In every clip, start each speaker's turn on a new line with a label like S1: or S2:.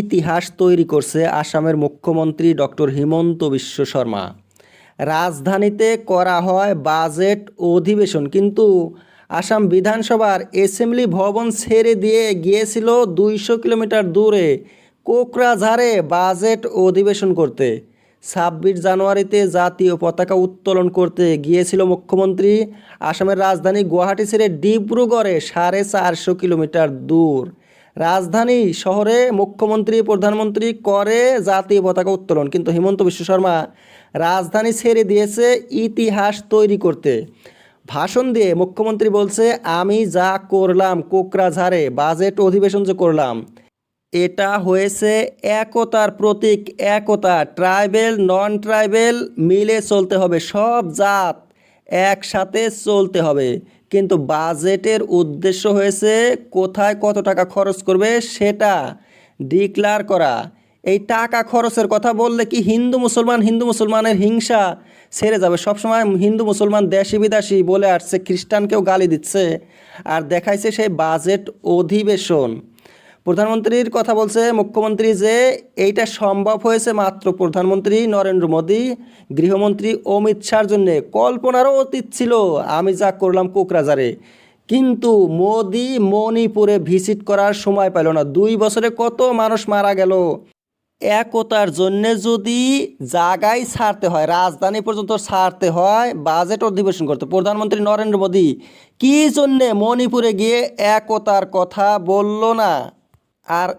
S1: ইতিহাস তৈরি করছে আসামের মুখ্যমন্ত্রী ডক্টর হিমন্ত বিশ্ব শর্মা। রাজধানীতে করা হয় বাজেট অধিবেশন, কিন্তু আসাম বিধানসভার অ্যাসেম্বলি ভবন ছেড়ে দিয়ে গিয়েছিল দুইশো কিলোমিটার দূরে কোকরাঝাড়ে বাজেট অধিবেশন করতে। ছাব্বিশ জানুয়ারিতে জাতীয় পতাকা উত্তোলন করতে গিয়েছিল মুখ্যমন্ত্রী। আসামের রাজধানী গুয়াহাটি ছেড়ে ডিব্রুগড়ে সাড়ে চারশো কিলোমিটার দূর। রাজধানী শহরে মুখ্যমন্ত্রী, প্রধানমন্ত্রী করে জাতীয় পতাকা উত্তোলন। কিন্তু হিমন্ত বিশ্ব শর্মা রাজধানী ছেড়ে দিয়েছে ইতিহাস তৈরি করতে। ভাষণ দিয়ে মুখ্যমন্ত্রী বলছে, আমি যা করলাম কোকরাঝাড়ে, বাজেট অধিবেশন যে করলাম, এটা হয়েছে একতার প্রতীক, একতা, ট্রাইবেল নন ট্রাইবেল মিলে চলতে হবে, সব জাত একসাথে চলতে হবে। কিন্তু বাজেটের উদ্দেশ্য হয়েছে কোথায় কত টাকা খরচ করবে সেটা ডিক্লার করা। এই টাকা খরচের কথা বললে কি হিন্দু মুসলমান, হিন্দু মুসলমানের হিংসা ছেড়ে যাবে? সবসময় হিন্দু মুসলমান দেশি বিদেশি বলে আসছে, খ্রিস্টানকেও গালি দিচ্ছে। আর দেখাইছে সেই বাজেট অধিবেশন। প্রধানমন্ত্রীর কথা বলছে মুখ্যমন্ত্রী যে এইটা সম্ভব হয়েছে মাত্র প্রধানমন্ত্রী নরেন্দ্র মোদী, গৃহমন্ত্রী অমিত শাহর জন্যে। কল্পনারও অতীত ছিল, আমি যা করলাম কোকরাঝারে কিন্তু মোদি মণিপুরে ভিজিট করার সময় পেল না। দুই বছরে কত মানুষ মারা গেল। একতার জন্য যদি জায়গায় ছাড়তে হয়, রাজধানী পর্যন্ত ছাড়তে হয় বাজেট অধিবেশন করতে। প্রধানমন্ত্রী নরেন্দ্র মোদী কী জন্যে মণিপুরে গিয়ে একতার কথা বলল না? আর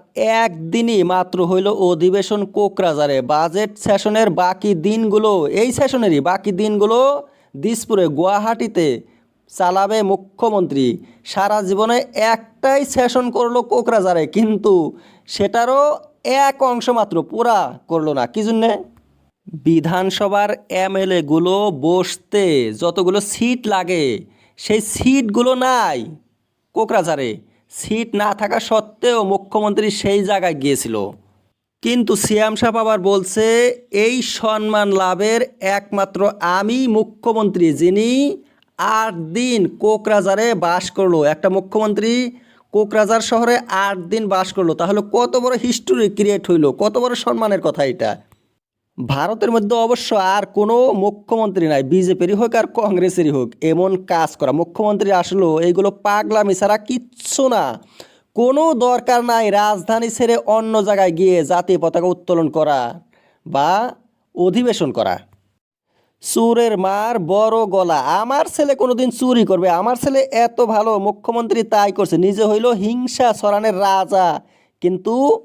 S1: একদিনই মাত্র হইল অধিবেশন কোকরাজারে বাজেট সেশনের বাকি দিনগুলো, এই সেশনেরই বাকি দিনগুলো দিসপুরে, গুয়াহাটিতে চালাবে মুখ্যমন্ত্রী। সারা জীবনে একটাই সেশন করল কোকরাজারে কিন্তু সেটারও এক অংশ মাত্র পুরা করল না। কি জন্যে? বিধানসভার এমএলএগুলো বসতে যতগুলো সিট লাগে, সেই সিটগুলো নাই কোকরাঝারে সিট না থাকা সত্ত্বেও মুখ্যমন্ত্রী সেই জায়গায় গিয়েছিল। কিন্তু সিয়াম সাহেব আবার বলছে, এই সম্মান লাভের একমাত্র আমি মুখ্যমন্ত্রী যিনি আট দিন কোকরাজারে বাস করল। একটা মুখ্যমন্ত্রী কোকরাজার শহরে আট দিন বাস করল। তাহলে কত বড় হিস্টোরি ক্রিয়েট হইল? কত বড় সম্মানের কথা এটা? ভারতের মধ্যে অবশ্য আর কোনো মুখ্যমন্ত্রী নাই, বিজেপিরই হোক আর কংগ্রেসেরই হোক, এমন কাজ করা। মুখ্যমন্ত্রী আসলো এইগুলো পাগলামি ছাড়া কিচ্ছু না। কোনো দরকার নাই রাজধানী ছেড়ে অন্য জায়গায় গিয়ে জাতীয় পতাকা উত্তোলন করা বা অধিবেশন করা। চুরের মার বড় গলা। আমার ছেলে কোনোদিন চুরি করবে। আমার ছেলে এত ভালো, মুখ্যমন্ত্রী তাই করছে। নিজে হইল হিংসা ছড়ানের রাজা। কিন্তু